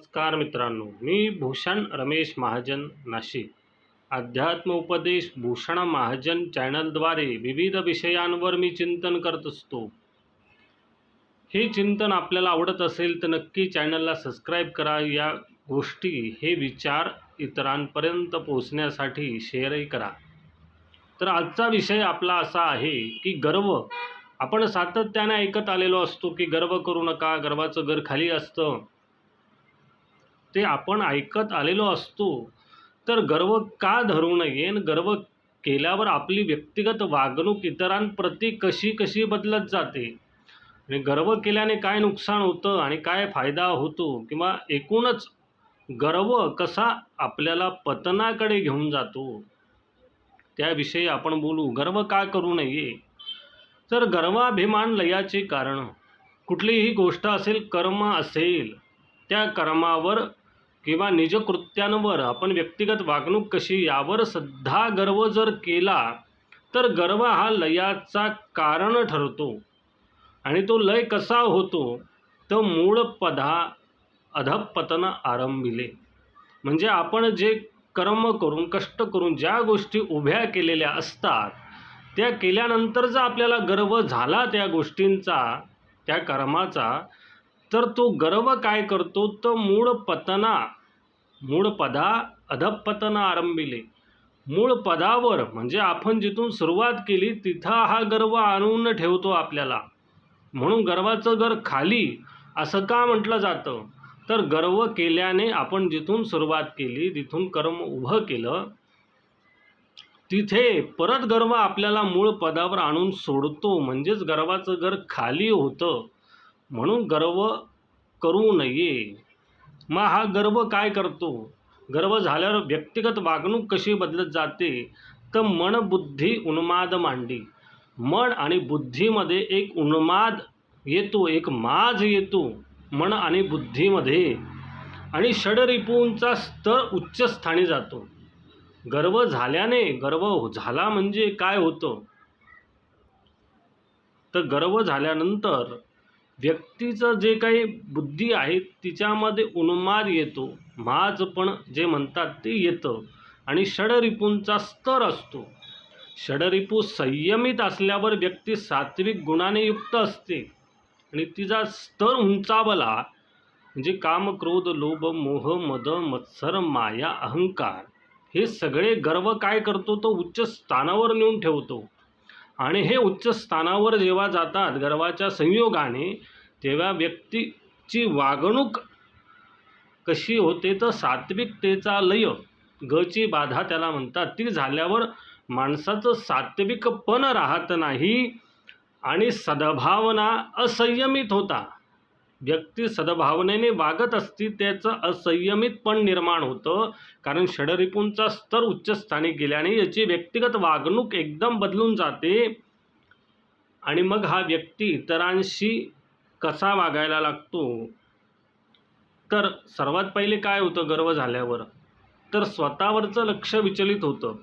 नमस्कार मित्रांनो मी भूषण रमेश महाजन नाशिक. अध्यात्म उपदेश भूषण महाजन चॅनलद्वारे विविध विषयांवर मी चिंतन करत असतो. हे चिंतन आपल्याला आवडत असेल तर नक्की चॅनलला सबस्क्राईब करा. या गोष्टी हे विचार इतरांपर्यंत पोहोचण्यासाठी शेअरही करा. तर आजचा विषय आपला असा आहे की गर्व. आपण सातत्याने ऐकत आलेलो असतो की गर्व करू नका गर्वाचं घर खाली असतं. ते आपण ऐकत आलेलो असतो तर गर्व का धरू नये? आणि गर्व केल्यावर आपली व्यक्तिगत वागणूक इतरांप्रती कशी कशी बदलत जाते? आणि गर्व केल्याने काय नुकसान होतं आणि काय फायदा होतो? किंवा एकूणच गर्व कसा आपल्याला पतनाकडे घेऊन जातो? त्याविषयी आपण बोलू गर्व का करू नये? तर गर्वाभिमान लयाचे कारण कुठलीही गोष्ट असेल कर्म असेल त्या कर्मावर किंवा निजकृत्यांवर आपण व्यक्तिगत वागणूक कशी यावर सध्या गर्व जर केला तर गर्व हा लयाचा कारण ठरतो. आणि तो लय कसा होतो तर मूळ पदा अधपतन आरंभिले. म्हणजे आपण जे कर्म करून कष्ट करून ज्या गोष्टी उभ्या केलेल्या असतात त्या केल्यानंतर जर आपल्याला गर्व झाला त्या गोष्टींचा त्या कर्माचा तर तो गर्व काय करतो? तर मूळ पतना मूळ पदा अधपतना आरंभिले. मूळ पदावर म्हणजे आपण जिथून सुरुवात केली तिथं हा गर्व आणून ठेवतो आपल्याला. म्हणून गर्वाचं घर खाली असं का म्हटलं जातं? तर गर्व केल्याने आपण जिथून सुरुवात केली तिथून कर्म उभं केलं तिथे परत गर्व आपल्याला मूळ पदावर आणून सोडतो. म्हणजेच गर्वाचं घर खाली होतं. म्हणून गर्व करू नये. मग हा गर्व काय करतो? गर्व झाल्यावर व्यक्तिगत वागणूक कशी बदलत जाते? तर मन बुद्धी उन्माद मांडी. मन आणि बुद्धीमध्ये एक उन्माद येतो एक माज येतो मन आणि बुद्धीमध्ये. आणि षडरिपूंचा स्तर उच्च स्थानी जातो. गर्व झाल्याने गर्व झाला म्हणजे काय होतं? तर गर्व झाल्यानंतर व्यक्तीचं जे काही बुद्धी आहे तिच्यामध्ये उन्माद येतो. माजपण जे म्हणतात ते येतं. आणि षडरिपूंचा स्तर असतो. षडरिपू संयमित असल्यावर व्यक्ती सात्विक गुणाने युक्त असते. आणि तिचा स्तर उंचावला म्हणजे काम क्रोध लोभ मोह मद मत्सर माया अहंकार हे सगळे गर्व काय करतो? तो उच्च स्थानावर नेऊन ठेवतो. आणि हे उच्च स्थानावर जेव्हा जातात गर्वाच्या संयोगाने तेव्हा व्यक्तीची वागणूक कशी होते तर सात्विकतेचा लय गची बाधा त्याला म्हणतात. ती झाल्यावर माणसाचं सात्विकपण राहत नाही आणि सद्भावना असंयमित होता. व्यक्ती सद्भावनेने वागत असती त्याचं असंयमितपण निर्माण होतं. कारण षडरिपूंचा स्तर उच्चस्थानी गेल्याने याची व्यक्तिगत वागणूक एकदम बदलून जाते. आणि मग हा व्यक्ती इतरांशी कसा वागायला लागतो? तर सर्वात पहिले काय होतं? गर्व झाल्यावर. तर स्वतःवरचं लक्ष विचलित होतं.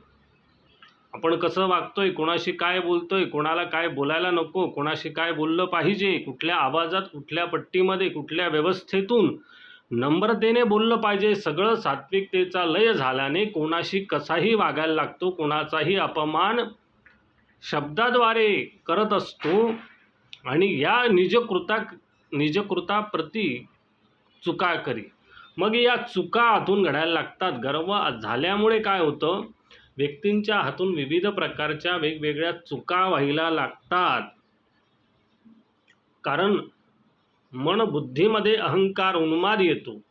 आपण कसं वागतोय कोणाशी काय बोलतोय कोणाला काय बोलायला नको कोणाशी काय बोललं पाहिजे कुठल्या आवाजात कुठल्या पट्टीमध्ये कुठल्या व्यवस्थेतून नम्रतेने बोललं पाहिजे सगळं सात्विकतेचा लय झाल्याने कोणाशी कसाही वागायला लागतो कोणाचाही अपमान शब्दाद्वारे करत असतो आणि या निजकृता निजकृताप्रती चुका करी. मग या चुका आतून घडायला लागतात. गर्व झाल्यामुळे काय होतं? व्यक्तींच्या हातून विविध प्रकारच्या वेगवेगळ्या चुका व्हायला लागतात. कारण मन बुद्धीमध्ये अहंकार उन्माद येतो.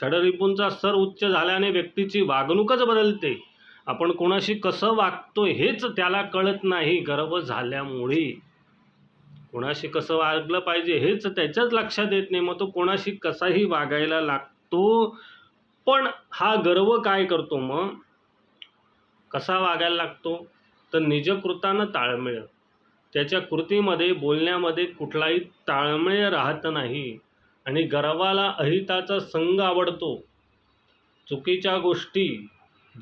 षडरिपूंचा स्तर उच्च झाल्याने व्यक्तीची वागणूकच बदलते. आपण कोणाशी कसं वागतो हेच त्याला कळत नाही गर्व झाल्यामुळे. कोणाशी कसं वागलं पाहिजे हेच त्याच्याच लक्षात येत नाही. मग तो कोणाशी कसाही वागायला लागतो. पण हा गर्व काय करतो मग? कसा वागायला लागतो? तर निजकृतानं ताळमेळ. त्याच्या कृतीमध्ये बोलण्यामध्ये कुठलाही ताळमेळ राहत नाही आणि गर्वाला अहिताचा संघ आवडतो. चुकीच्या गोष्टी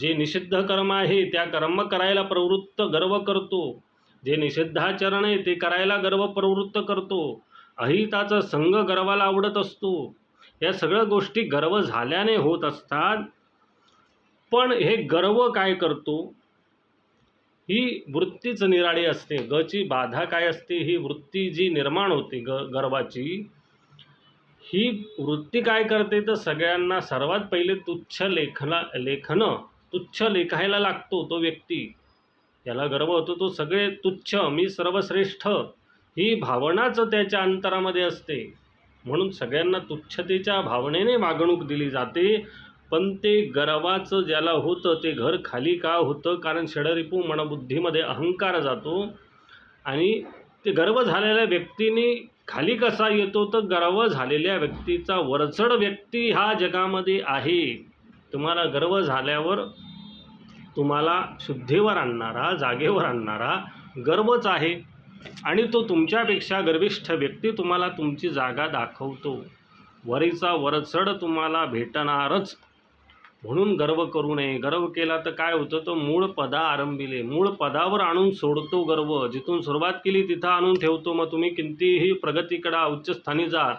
जे निषिद्ध कर्म आहे त्या कर्म करायला प्रवृत्त गर्व करतो. जे निषिद्धाचरण आहे ते करायला गर्व प्रवृत्त करतो. अहिताचा संघ गर्वाला आवडत असतो. या सगळ्या गोष्टी गर्व झाल्याने होत असतात. पण हे गर्व काय करतो? ही वृत्तीच निराळी असते. गची बाधा काय असते? ही वृत्ती जी निर्माण होते ग गर्वाची ही वृत्ती काय करते? तर सगळ्यांना सर्वात पहिले तुच्छ लेखना लेखनं तुच्छ लेखायला लागतो तो व्यक्ती. याला गर्व होतो. तो सगळे तुच्छ मी सर्वश्रेष्ठ ही भावनाच त्याच्या अंतरामध्ये असते. म्हणून सगळ्यांना तुच्छतेच्या भावनेने वागणूक दिली जाते. पण ते गर्वाचं ज्याला होतं ते घर खाली का होतं? कारण षडरिपू मनबुद्धीमध्ये अहंकार जातो. आणि ते गर्व झालेल्या व्यक्तीने खाली कसा येतो तर गर्व झालेल्या व्यक्तीचा वरचढ व्यक्ती हा जगामध्ये आहे. तुम्हाला गर्व झाल्यावर तुम्हाला शुद्धीवर आणणारा जागेवर आणणारा गर्वच आहे. आणि तो तुमच्यापेक्षा गर्विष्ठ व्यक्ती तुम्हाला तुमची जागा दाखवतो. वरीचा वरचढ तुम्हाला भेटणारच. म्हणून गर्व करू नये. गर्व केला तर काय होतं? तर मूळ पदा आरंभिले. मूळ पदावर आणून सोडतो गर्व. जिथून सुरुवात केली तिथं आणून ठेवतो. मग तुम्ही कितीही प्रगतीकडा उच्चस्थानी जा.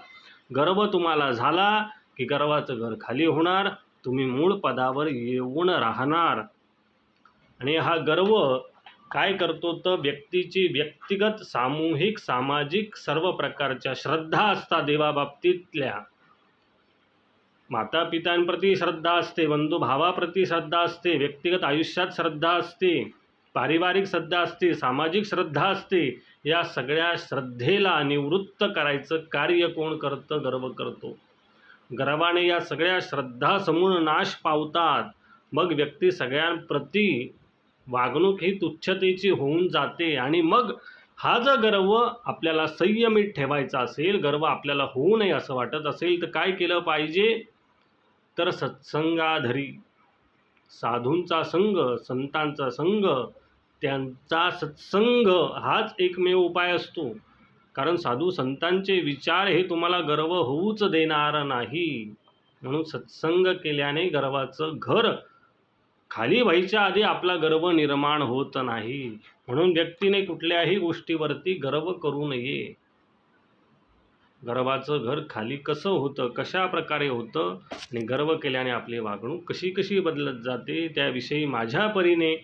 गर्व तुम्हाला झाला की गर्वाचं घर खाली होणार. तुम्ही मूळ पदावर येऊन राहणार. आणि हा गर्व काय करतो? तर व्यक्तीची व्यक्तिगत सामूहिक सामाजिक सर्व प्रकारच्या श्रद्धा असता देवाबाबतीतल्या. माता पित्यांप्रती श्रद्धा असते बंधुभावाप्रती श्रद्धा असते व्यक्तिगत आयुष्यात श्रद्धा असते पारिवारिक श्रद्धा असते सामाजिक श्रद्धा असते या सगळ्या श्रद्धेला निवृत्त करायचं कार्य कोण करतं गर्व करतो. गर्वाने या सगळ्या श्रद्धा समूळ नाश पावतात. मग व्यक्ती सगळ्यांप्रती वागणूक ही तुच्छतेची होऊन जाते आणि मग हा जर गर्व आपल्याला संयमित ठेवायचा असेल गर्व आपल्याला होऊ नये असं वाटत असेल तर काय केलं पाहिजे? तर सत्संगाधरी. साधूंचा संग संतांचा संग त्यांचा सत्संग हाच एकमेव उपाय असतो. कारण साधू संतांचे विचार हे तुम्हाला गर्व होऊच देणार नाही. म्हणून सत्संग केल्याने गर्वाचं घर खाली व्हायच्या आधी आपला गर्व निर्माण होत नाही. म्हणून व्यक्तीने कुठल्याही गोष्टीवरती गर्व करू नये. गर्वाचं घर खाली कसं होतं कशा प्रकारे होतं आणि गर्व केल्याने आपली वागणूक कशी कशी बदलत जाते त्याविषयी माझ्या परीने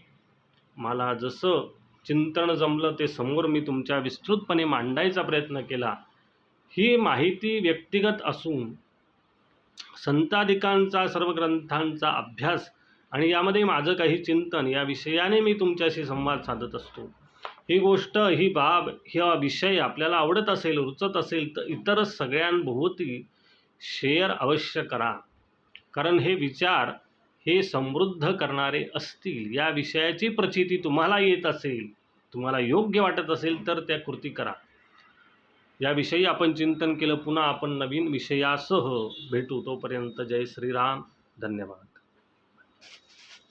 मला जसं चिंतन जमलं ते समोर मी तुमच्या विस्तृतपणे मांडायचा प्रयत्न केला. ही माहिती व्यक्तिगत असून संताधिकांचा सर्व ग्रंथांचा अभ्यास आणि यामध्ये माझं काही चिंतन या विषयाने मी तुमच्याशी संवाद साधत असतो. ही गोष्ट ही बाब हा विषय आपल्याला आवडत असेल रुचत असेल तर इतर सगळ्यांभोवती शेअर अवश्य करा. कारण हे विचार हे समृद्ध करणारे असतील. या विषयाची प्रचिती तुम्हाला येत असेल तुम्हाला योग्य वाटत असेल तर त्या कृती करा. याविषयी आपण चिंतन केलं पुन्हा आपण नवीन विषयासह भेटू. तोपर्यंत जय श्रीराम. धन्यवाद.